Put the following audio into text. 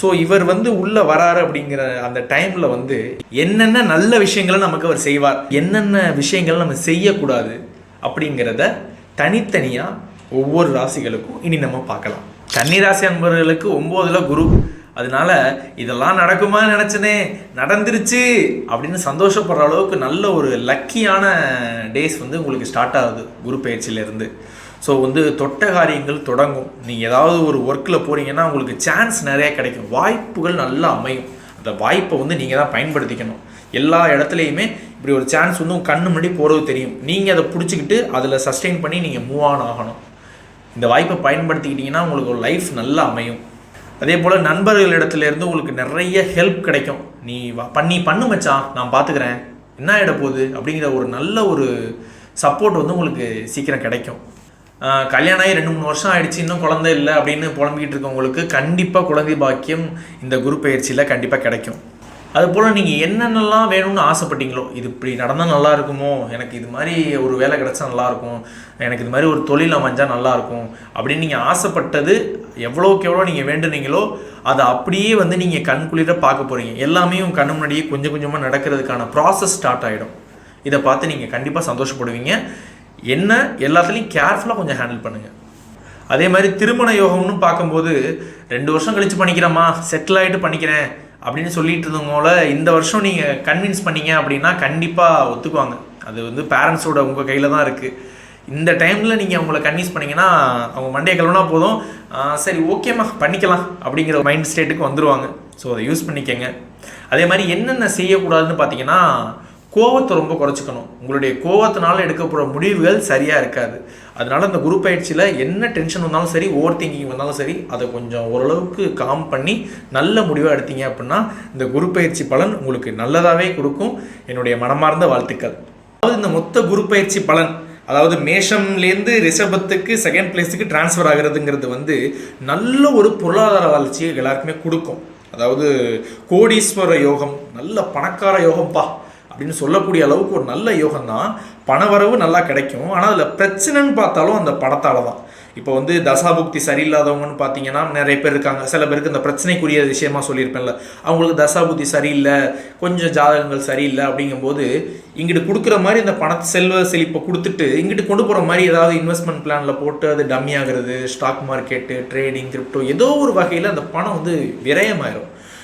So இவர் வந்து உள்ளே வராரு அப்படிங்கிற அந்த டைமில் வந்து என்னென்ன நல்ல விஷயங்களை நமக்கு அவர் செய்வார் என்னென்ன விஷயங்களை நம்ம செய்யக்கூடாது அப்படிங்கிறத தனித்தனியாக ஒவ்வொரு ராசிகளுக்கும் இனி நம்ம பார்க்கலாம். கன்னி ராசி அன்பர்களுக்கு ஒம்போதில் குரு. அதனால இதெல்லாம் நடக்குமா நினச்சனே நடந்துருச்சு அப்படின்னு சந்தோஷப்படுற அளவுக்கு நல்ல ஒரு லக்கியான டேஸ் வந்து உங்களுக்கு ஸ்டார்ட் ஆகுது குரு பயிற்சியிலேருந்து. ஸோ வந்து தொட்ட காரியங்கள் தொடங்கும். நீங்கள் ஏதாவது ஒரு ஒர்க்கில் போகிறீங்கன்னா உங்களுக்கு சான்ஸ் நிறைய கிடைக்கும். வாய்ப்புகள் நல்லா அமையும். அந்த வாய்ப்பை வந்து நீங்கள் தான் பயன்படுத்திக்கணும். எல்லா இடத்துலையுமே இப்படி ஒரு சான்ஸ் வந்து உங்கள் கண்ணு முன்னாடி போகிறது தெரியும். நீங்கள் அதை பிடிச்சிக்கிட்டு அதில் சஸ்டெயின் பண்ணி நீங்கள் மூவ் ஆன் ஆகணும். இந்த வாய்ப்பை பயன்படுத்திக்கிட்டிங்கன்னா உங்களுக்கு ஒரு லைஃப் நல்லா அமையும். அதே போல் நண்பர்கள் உங்களுக்கு நிறைய ஹெல்ப் கிடைக்கும். நீ பண்ணி பண்ணு மச்சான் நான் பார்த்துக்கிறேன் என்ன ஆகிட போகுது? அப்படிங்கிற ஒரு நல்ல ஒரு சப்போர்ட் வந்து உங்களுக்கு சீக்கிரம் கிடைக்கும். கல்யாணம் ஆகி ரெண்டு மூணு வருஷம் ஆயிடுச்சு இன்னும் குழந்தை இல்லை அப்படின்னு புலம்பிக்கிட்டு இருக்கவங்களுக்கு கண்டிப்பாக குழந்தை பாக்கியம் இந்த குரு பயிற்சியில் கண்டிப்பாக கிடைக்கும். அதுபோல் நீங்கள் என்னென்னலாம் வேணும்னு ஆசைப்பட்டீங்களோ இது இப்படி நடந்தால் நல்லா இருக்குமோ எனக்கு இது மாதிரி ஒரு வேலை கிடைச்சா நல்லாயிருக்கும் எனக்கு இது மாதிரி ஒரு தொழில் அமைஞ்சால் நல்லாயிருக்கும் அப்படின்னு நீங்கள் ஆசைப்பட்டது எவ்வளோக்கு எவ்வளோ நீங்கள் வேண்டுனீங்களோ அதை அப்படியே வந்து நீங்கள் கண் குளிர பார்க்க போகிறீங்க எல்லாமே உங்கள் கண்ணு முன்னாடியே கொஞ்சம் கொஞ்சமாக நடக்கிறதுக்கான ப்ராசஸ் ஸ்டார்ட் ஆகிடும் இதை பார்த்து நீங்கள் கண்டிப்பாக சந்தோஷப்படுவீங்க. என்ன எல்லாத்துலேயும் கேர்ஃபுல்லாக கொஞ்சம் ஹேண்டில் பண்ணுங்கள் அதே மாதிரி திருமண யோகம்னு பார்க்கும்போது ரெண்டு வருஷம் கழித்து பண்ணிக்கிறேம்மா செட்டில் ஆகிட்டு பண்ணிக்கிறேன் அப்படின்னு சொல்லிட்டு இருந்தவங்கள இந்த வருஷம் நீங்கள் கன்வின்ஸ் பண்ணீங்க அப்படின்னா கண்டிப்பாக ஒத்துக்குவாங்க. அது வந்து பேரண்ட்ஸோட உங்கள் கையில் தான் இருக்குது இந்த டைமில் நீங்கள் அவங்கள கன்வின்ஸ் பண்ணிங்கன்னா அவங்க மண்டே கிளம்புனா போதும். சரி ஓகேம்மா பண்ணிக்கலாம் அப்படிங்கிற மைண்ட் ஸ்டேட்டுக்கு வந்துடுவாங்க ஸோ அதை யூஸ் பண்ணிக்கங்க. அதே மாதிரி என்னென்ன செய்யக்கூடாதுன்னு பார்த்தீங்கன்னா கோவத்தை ரொம்ப குறைச்சிக்கணும். உங்களுடைய கோவத்தினால எடுக்க போகிற முடிவுகள் சரியாக இருக்காது. அதனால இந்த குரு பயிற்சியில் என்ன டென்ஷன் வந்தாலும் சரி ஓவர் திங்கிங் வந்தாலும் சரி அதை கொஞ்சம் ஓரளவுக்கு காம் பண்ணி நல்ல முடிவாக எடுத்தீங்க அப்படின்னா இந்த குரு பயிற்சி பலன் உங்களுக்கு நல்லதாகவே கொடுக்கும். என்னுடைய மனமார்ந்த வாழ்த்துக்கள். அதாவது இந்த மொத்த குரு பயிற்சி பலன் அதாவது மேஷம்லேருந்து ரிஷபத்துக்கு செகண்ட் பிளேஸுக்கு ட்ரான்ஸ்ஃபர் ஆகுறதுங்கிறது வந்து நல்ல ஒரு பொருளாதார வளர்ச்சியை எல்லாருக்குமே கொடுக்கும். அதாவது கோடீஸ்வர யோகம் நல்ல பணக்கார யோகம்ப்பா அப்படின்னு சொல்லக்கூடிய அளவுக்கு ஒரு நல்ல யோகம் தான் பணவரவு நல்லா கிடைக்கும். ஆனால் அதில் பிரச்சனைன்னு பார்த்தாலும் அந்த பணத்தால் தான் இப்போ வந்து தசாபுக்தி சரியில்லாதவங்கன்னு பார்த்தீங்கன்னா நிறைய பேர் இருக்காங்க. சில பேருக்கு இந்த பிரச்சனைக்குரிய விஷயமா சொல்லியிருப்பேன்ல. அவங்களுக்கு தசாபுக்தி சரியில்லை கொஞ்சம் ஜாதகங்கள் சரியில்லை அப்படிங்கும்போது இங்கிட்டு கொடுக்குற மாதிரி இந்த பணத்தை செல்வ செழிப்பை கொடுத்துட்டு இங்கிட்டு கொண்டு போகிற மாதிரி ஏதாவது இன்வெஸ்ட்மெண்ட் பிளானில் போட்டு அது டம்மி ஆகிறது ஸ்டாக் மார்க்கெட்டு ட்ரேடிங் கிரிப்டோ ஏதோ ஒரு வகையில் அந்த பணம் வந்து விரயமாயிரும்.